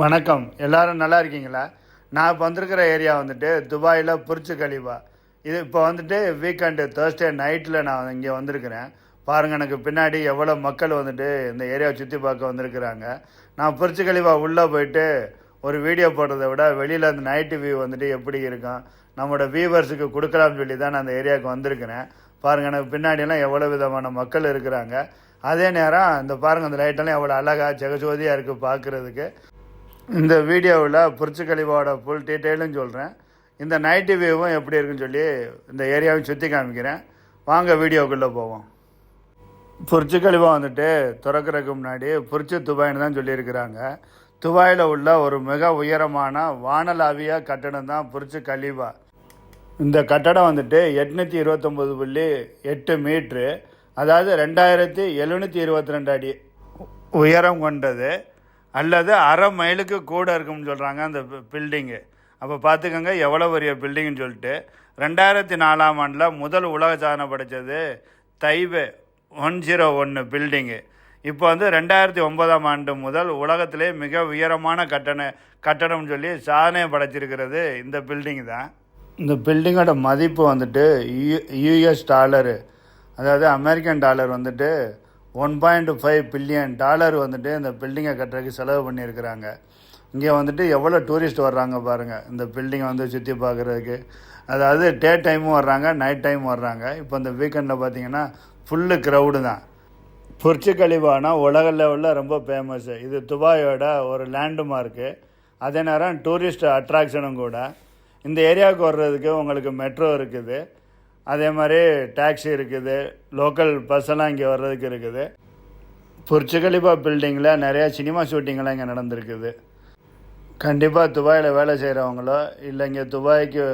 வணக்கம். எல்லோரும் நல்லா இருக்கீங்களா? நான் இப்போ வந்திருக்கிற ஏரியா வந்துட்டு துபாயில் புரிச்சு கழிவா இது இப்போ வந்துட்டு வீக்கெண்டு தேர்ஸ்டே நைட்டில் நான் இங்கே வந்திருக்கிறேன். பாருங்கள் எனக்கு பின்னாடி எவ்வளோ மக்கள் வந்துட்டு இந்த ஏரியாவை சுற்றி பார்க்க வந்திருக்கிறாங்க. நான் புரிச்சு கழிவா உள்ளே போயிட்டு ஒரு வீடியோ போடுறதை விட வெளியில் அந்த நைட்டு வியூ வந்துட்டு எப்படி இருக்கும்? நம்மளோட வியூவர்ஸுக்கு கொடுக்கலாம்னு சொல்லி தான் நான் அந்த ஏரியாவுக்கு வந்திருக்கிறேன். பாருங்கள் எனக்கு பின்னாடியெல்லாம் எவ்வளோ விதமான மக்கள் இருக்கிறாங்க. அதே நேரம் இந்த பாருங்கள் அந்த லைட்டெல்லாம் எவ்வளோ அழகாக ஜெகஜோதியாக இருக்குது பார்க்குறதுக்கு. இந்த வீடியோவில் புரிச்சு கழிவோட ஃபுல் டீட்டெயிலும் சொல்கிறேன் இந்த நைட்டு வியூவும் எப்படி இருக்குன்னு சொல்லி இந்த ஏரியாவையும் சுற்றி காமிக்கிறேன். வாங்க வீடியோக்குள்ளே போவோம். புரிச்சு கழிவா வந்துட்டு திறக்கிறதுக்கு முன்னாடி புரிச்சு துபாய்னு தான் சொல்லியிருக்கிறாங்க. துபாயில் உள்ள ஒரு மிக உயரமான வானலாவிய கட்டடம் தான் புரிச்சு கழிவா. இந்த கட்டடம் வந்துட்டு எட்நூற்றி இருபத்தொம்போது புள்ளி எட்டு மீட்ரு அதாவது ரெண்டாயிரத்தி எழுநூற்றி இருபத்தி ரெண்டு அடி உயரம் கொண்டது. அல்லது அரை மைலுக்கு கூட இருக்கும்னு சொல்கிறாங்க அந்த பில்டிங்கு அப்போ பார்த்துக்கோங்க எவ்வளோ பெரிய பில்டிங்னு சொல்லிட்டு ரெண்டாயிரத்தி நாலாம் ஆண்டில் முதல் உலக சாதனை படைத்தது தைவே ஒன் ஜீரோ ஒன்று பில்டிங்கு இப்போ வந்து ரெண்டாயிரத்தி ஒன்பதாம் ஆண்டு முதல் உலகத்திலே மிக உயரமான கட்டண கட்டணம்னு சொல்லி சாதனை படைச்சிருக்கிறது இந்த பில்டிங் தான். இந்த பில்டிங்கோட மதிப்பு வந்துட்டு யூ யூஎஸ் டாலரு அதாவது அமெரிக்கன் டாலர் வந்துட்டு one point five billion dollar வந்துட்டு இந்த பில்டிங்கை கட்டுறதுக்கு செலவு பண்ணியிருக்கிறாங்க. இங்கே வந்துட்டு எவ்வளோ டூரிஸ்ட் வர்றாங்க பாருங்கள் இந்த பில்டிங்கை வந்து சுற்றி பார்க்குறதுக்கு. அதாவது டே டைமும் வர்றாங்க நைட் டைம் வர்றாங்க. இப்போ இந்த வீக்கெண்டில் பார்த்தீங்கன்னா ஃபுல்லு க்ரௌடு தான். புர்ச்சு கழிவானா உலக லெவலில் ரொம்ப ஃபேமஸ்ஸு இது துபாயோட ஒரு லேண்ட்மார்க்கு அதே நேரம் டூரிஸ்ட் அட்ராக்ஷனும் கூட. இந்த ஏரியாவுக்கு வர்றதுக்கு உங்களுக்கு மெட்ரோ இருக்குது. அதே மாதிரி டாக்ஸி இருக்குது. லோக்கல் பஸ்ஸெல்லாம் இங்கே வர்றதுக்கு இருக்குது. புர்ச்சுகலிபா பில்டிங்கில் நிறையா சினிமா ஷூட்டிங்கெல்லாம் இங்கே நடந்திருக்குது. கண்டிப்பாக துபாயில் வேலை செய்கிறவங்களோ இல்லை இங்கே துபாய்க்கு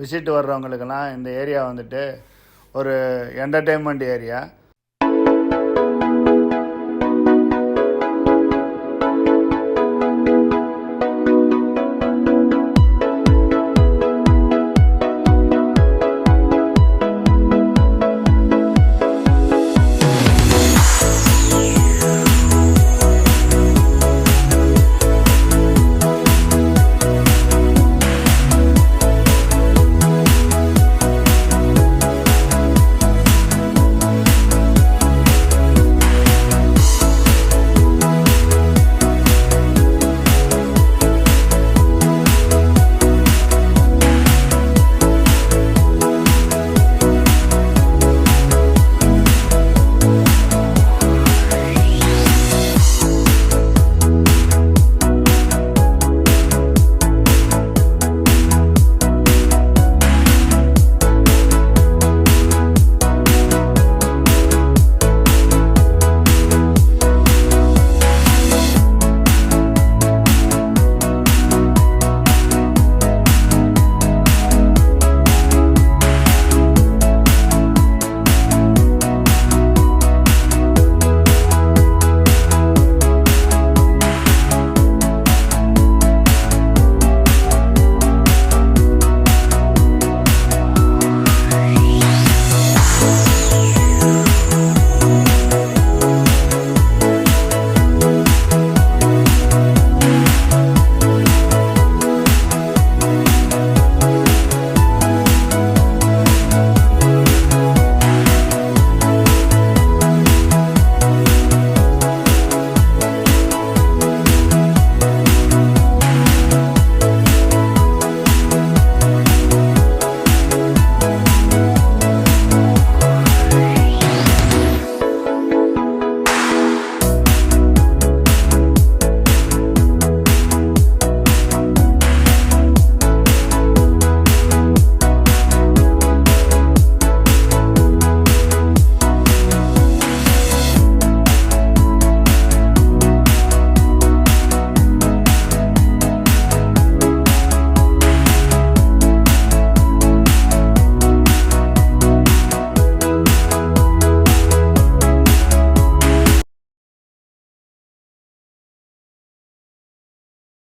விசிட் வர்றவங்களுக்கெல்லாம் இந்த ஏரியா வந்துட்டு ஒரு என்டர்டெயின்மெண்ட் ஏரியா